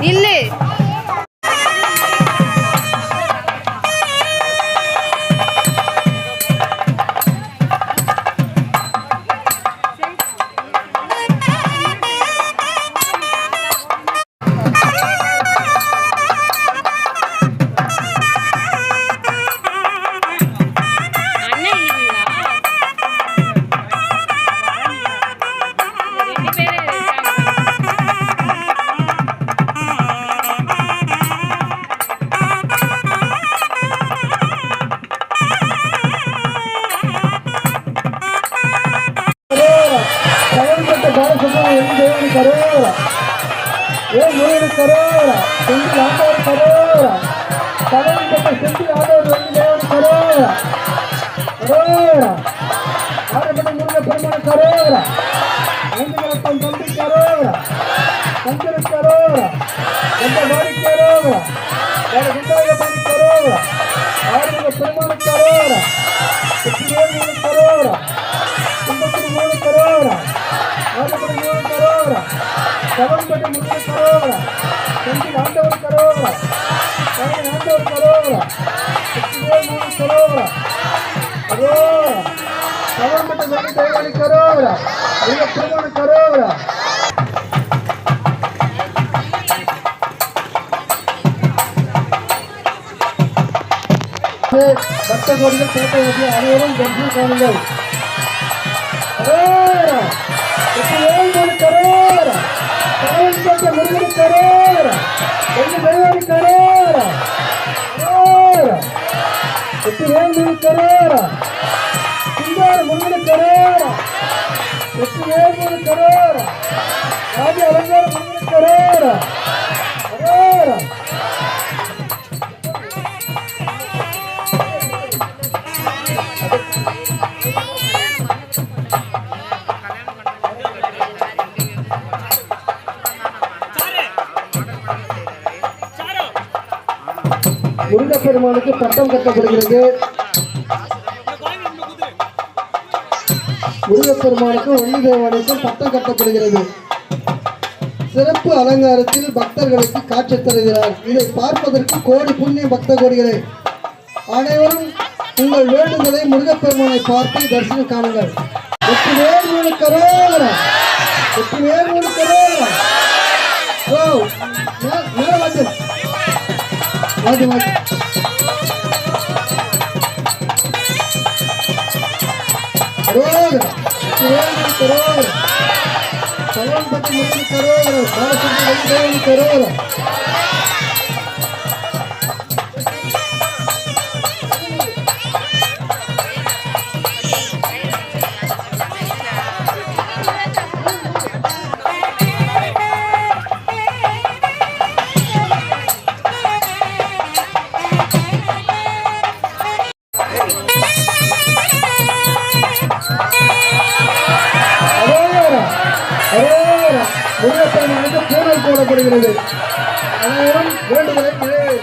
நில்லு கரோரா. ஐந்து தம்பி கரோரா. சந்திர கரோரா. எந்த வாடி கரோரா. வேற குண்டாய பாடி கரோரா? ஆறுமுக பெருமான கரோரா. சுற்றிவேல் கரோரா. கும்பத்தில் மூணு கரோரா. ஆறுபடி மூணு கரோரா. சவன்பட்டி மூணு கரோரா. செந்தில் ஆண்டவர் கரோரா. கவன் ஆண்டவர் கரோரா. சுற்றிவேல் மூணு கரோரா. கரோரா. சவன்பட்டி வெள்ளி தேவாலி கரோரா மிக பெருமான கரோரா பக்த கோடிகள் பேட்டை வச்சு அனைவரும் தரிசனம் காணுங்கள் முருகன் கரோரா வெள்ளி கரோரா கரோரா சுந்தர் கரோரா கரோர். முருகன் ஏழு கரோர். கரோரா ராஜ அலங்கார முருகன் கரோர். கரோர். முருகப்பெருமானுக்கு பட்டம் கட்டப்படுகிறது. முருகப்பெருமானுக்கு வள்ளி தேவானுக்கும் பட்டம் கட்டப்படுகிறது. சிறப்பு அலங்காரத்தில் பக்தர்களுக்கு காட்சி தருகிறார். இதை பார்ப்பதற்கு கோடி புண்ணிய பக்த கோடிகளை அனைவரும் உங்கள் வேண்டுதலை முருகப்பெருமானை பார்த்து தரிசனம் காணுங்கள். வெற்றி வேறு கரோகரா வெற்றி வேறு கரோகரா ஓ மே- வந்து வெற்றி கரோகரா சரவணபட்டி முருகன் கரோகரா பாலசுப்ரமணியம் போடப்படுகிறது அனைவரும் வேண்டுதலை நிறை-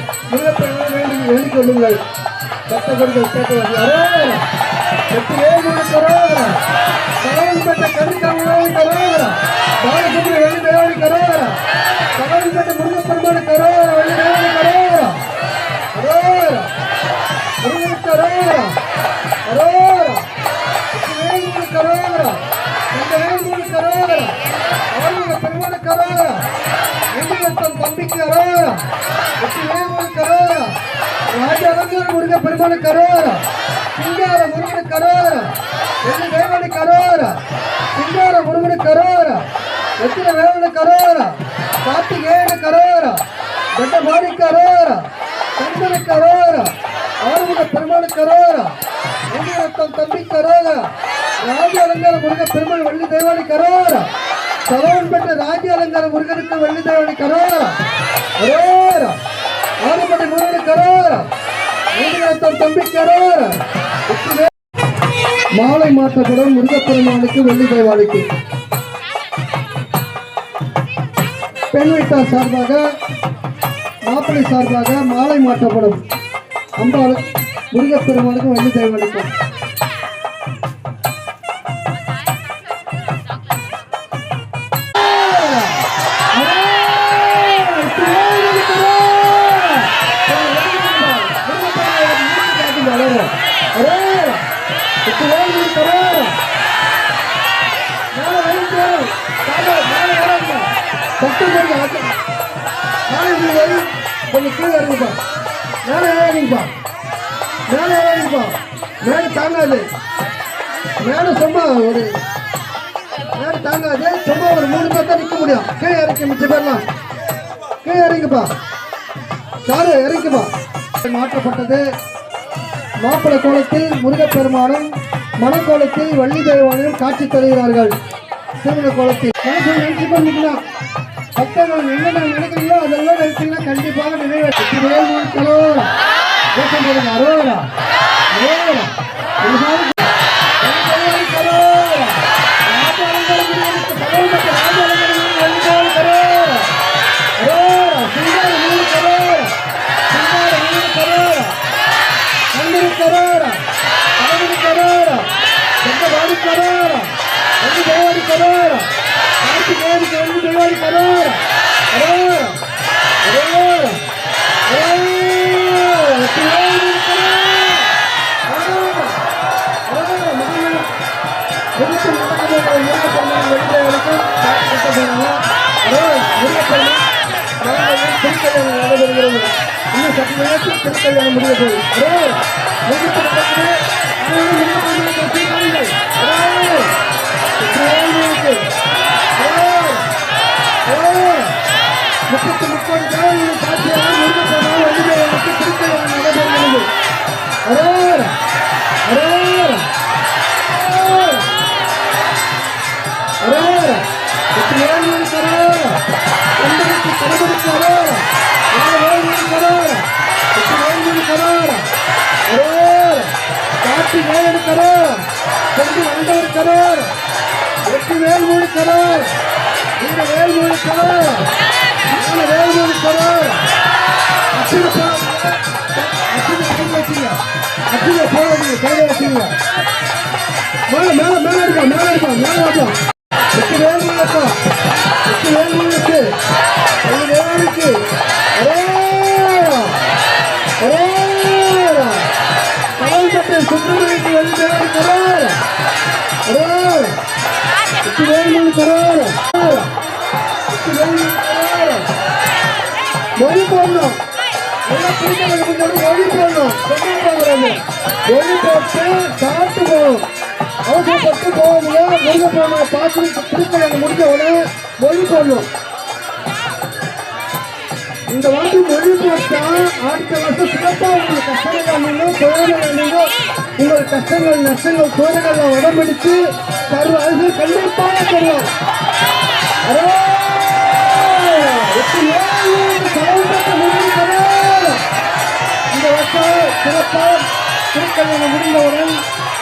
வேண்டி வேண்டிக் கொள்ளுங்கள். பக்தர்கள் கேட்டவர்கள் வெற்றியே முருகன் பெற்ற வெள்ளிவட்டம் தம்பிக்கு கரோகரா முருக பெருமணி கரோகரா சிங்கார முருகனு கரோகரா வெள்ளி வேலுமணி கரோகரா சிங்கார முருகனு கரோகரா வெற்றில வேலுமணி கரோகரா கார்த்திகேயனு கரோகரா கண்டபாடி கரோகரா சந்தன கரோகரா ஆறுமுக பெருமானு கரோகரா ரத்தம் தம்பி கரோகரா ராஜ அலங்கார முருக பெருமாள் வள்ளி தேவாடி கரோகரா சரவன் பெற்ற ராஜ அலங்கார முருகனுக்கு வள்ளி தேவாடி கரோகரா கரோகரா தம்பி கரோகரா மாலை மாற்றப்படும் முருகப்பெருமானுக்கு வெள்ளி தேவாலிக்கு பெண் வீட்டார் சார்பாக மாப்பிள்ளை சார்பாக மாலை மாற்றப்படும். அம்பாள் முருகப்பெருமானுக்கும் வெள்ளி தேவாலிக்கும் கொஞ்சம் கீழே இறங்குப்பா மேலே இறங்குப்பா மேலே இறங்குப்பா மேலே தாங்காது மேலே சும்மா ஒரு மேலே தாங்காது சும்மா ஒரு மூணு பேர் தான் நிற்க முடியும் கீழே இறக்கி மிச்ச பேர்லாம் கீழே இறங்குப்பா சாரு இறங்குப்பா மாற்றப்பட்டது. மாப்பிள கோலத்தில் முருகப்பெருமானும் மணக்கோலத்தில் வள்ளி தெய்வானையும் காட்சி தருகிறார்கள். திருமண கோலத்தில். நினைச்சு பண்ணிக்கலாம் பக்தர்கள் என்னென்ன நினைக்கிறீங்களோ அதெல்லாம் நினைச்சீங்கன்னா கண்டிப்பாக நிறைவேற்றும் அரோரா. திருக்கல்யாணம் நடைபெறுகிறது இன்னும் சற்று நேரத்தில் திருக்கல்யாணம் முடிய போகுது அதாவது முருகப்பெருமான் நடக்குது அனைவரும் முருகப்பெருமானை பற்றி முப்பத்தி வெற்றி வேலன் கரோரா கொண்டு வந்தவர் கரோரா வெற்றிவேல் மூணு கரோரா இந்த வேல் மூணு கரோரா நாலு வேல் மூணு கரோரா அச்சுத போடுங்க வச்சுங்க வச்சுங்க மேல மேல மேல இருக்கா மேல இருக்கா மேல இருக்கா எட்டு கரார் மொழி போடணும். மொழி போடணும். மொழி போட்டு சாப்பிட்டு போகணும் அவசரப்பட்டு முருக பார்த்து முடிஞ்ச உடனே மொழி போடணும். இந்த வாட்டி மொழி போட்டா அடுத்த வருஷம் சிறப்பா உங்களுக்கு உங்கள் கஷ்டங்கள் நஷ்டங்கள் குழந்தைகள் உடம்படிச்சு தருவ அரசு கண்டிப்பாக தருவார் அரே! சிறப்பா திருக்கல்யாணம் முடிந்தவுடன்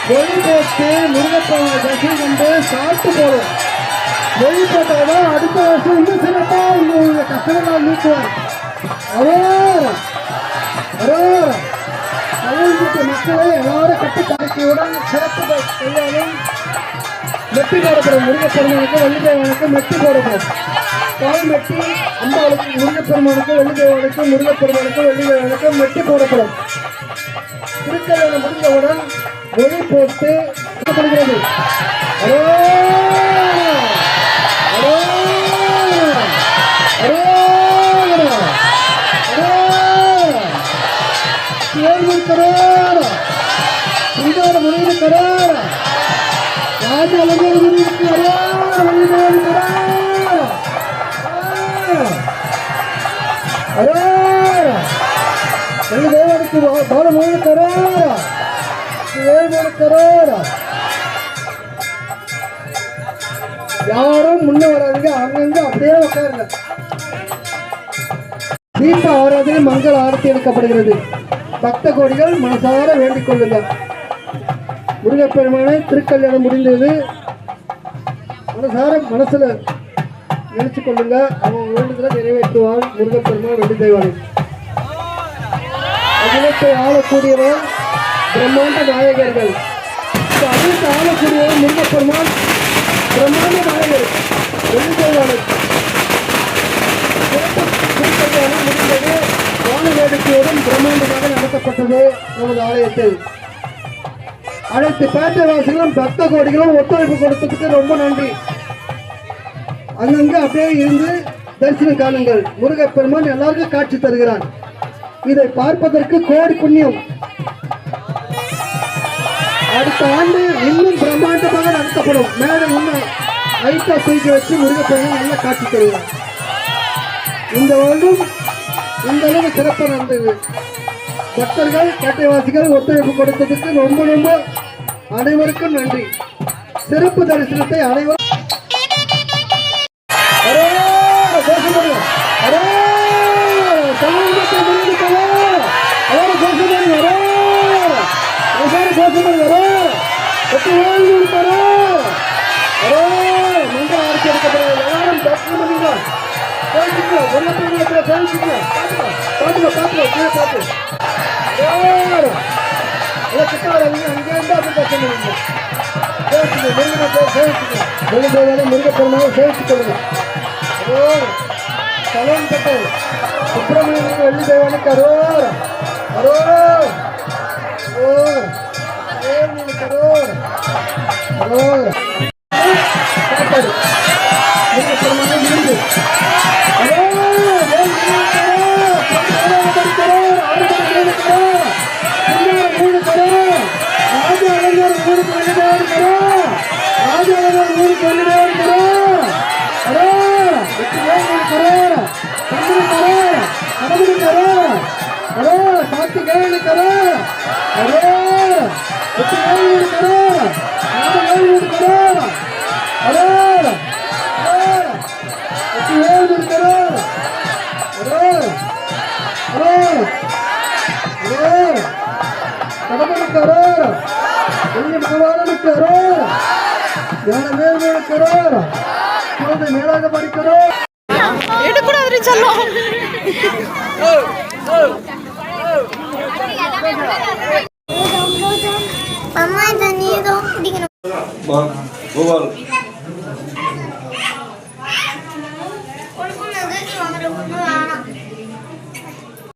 மொழி போட்டு முருகப்பெருமாள் தரிசனம் கண்டு சாப்பிட்டு போறோம். மொழி போட்டாதான் அடுத்த வருஷம் இன்னும் சிறப்பா உங்களுடைய கஷ்டங்கள் நீக்குவார். அரோரா அரோரா கலைஞருக்கு மக்களை எல்லாரும் கட்டுப்பாடுக்கையுடன் சிறப்பு கையாலும் மெட்டி போடப்படும் முருகப்பெருமானுக்கு வள்ளிதேவனுக்கு மெட்டி போடப்படும் கால் மெட்டி அம்பாளுக்கு முருகப்பெருமானுக்கு வள்ளிதேவனுக்கு முருகப்பெருமானுக்கு வள்ளிதேவனுக்கு மெட்டி போடப்படும் திருக்கல்யாணம் முடிந்தவுடன் ஒளி போட்டு சொல்லப்படுகிறது அரோரா! யாரும் முன்ன வராதீங்க. அங்கங்க அப்படியே உட்காருங்க. தீப ஆராதனை மங்கள ஆரத்தி எடுக்கப்படுகிறது. பக்த கோடிகள் மனசார வேண்டிக் கொள்ளுங்க முருகப்பெருமானை திருக்கல்யாணம் முடிந்தது. மனசார மனசுல நினைச்சு கொள்ளுங்க. அவன் வேண்டுதலை நிறைவேற்றுவான் முருகப்பெருமான் ரெண்டு தெய்வானை அகிலத்தை ஆளக்கூடியவன் பிரம்மாண்ட நாயகர்கள். அகிலத்தை அனைத்து ஆளக்கூடிய முருகப்பெருமான் பிரம்மாண்ட நாயகர். வெள்ளிக்கல்யாணம் திருக்கல்யாணம் முடிந்தது. வான வேடிக்கையுடன் பிரம்மாண்டமாக நடத்தப்பட்டது நமது ஆலயத்தில். அனைத்து பேட்டவாசிகளும் பக்த கோடிகளும் ஒத்துழைப்பு கொடுத்ததுக்கு ரொம்ப நன்றி. அங்கங்க அப்படியே இருந்து தரிசனம் காணுங்கள் முருகப்பெருமான் எல்லாருக்கும் காட்சி தருகிறான் இதை பார்ப்பதற்கு கோடி புண்ணியம். அடுத்த ஆண்டு இன்னும் பிரம்மாண்டமாக நடத்தப்படும். மேடம் இன்னும் ஐட்டா தூக்கி வச்சு முருகப்பெருமான் நல்லா காட்சி தருகிறான் இந்த வருடம் இந்த அளவு சிறப்பாக நடந்தது. பக்தர்கள் கேட்டைவாசிகள் ஒத்துழைப்பு கொடுத்ததுக்கு ரொம்ப ரொம்ப அனைவருக்கும் நன்றி சிறப்பு தரிசனத்தை அனைவரும் அரே, கோஷப்படுங்க. அரே, சமூகத்தை கிட்ட வராதீங்க. அங்கே இருந்தா அப்படி தரிசனம் பண்ணுங்க. சேவிச்சுக்கோ, முருகனை சேவிச்சுக்கோ. முருகன் முருகப்பெருமாவை சேவிச்சுக் கொள்ளுங்க அரோர் சலோன் கட்டல் சுப்பிரமணியனுக்கு வெள்ளி தேவனுக்கு அரோர் அரோர் அரோர் சந்திரனுக்கு அரோர் கடவுளுக்கு அரோர் அரோர் கார்த்திகேயனுக்கு அரோர் அரோர் வெற்றிவேலுக்கு அரோர் ராமவேலுக்கு அரோர் அரோர் அரோர் வெற்றிவேலுக்கு அரோர் அரோர் அரோர் அரோர் கடவுளுக்கு அரோர் வெள்ளி மகவாளனுக்கு குழந்தை மேலாக படிக்கிறோம் चलो। चलो मम्मा दो।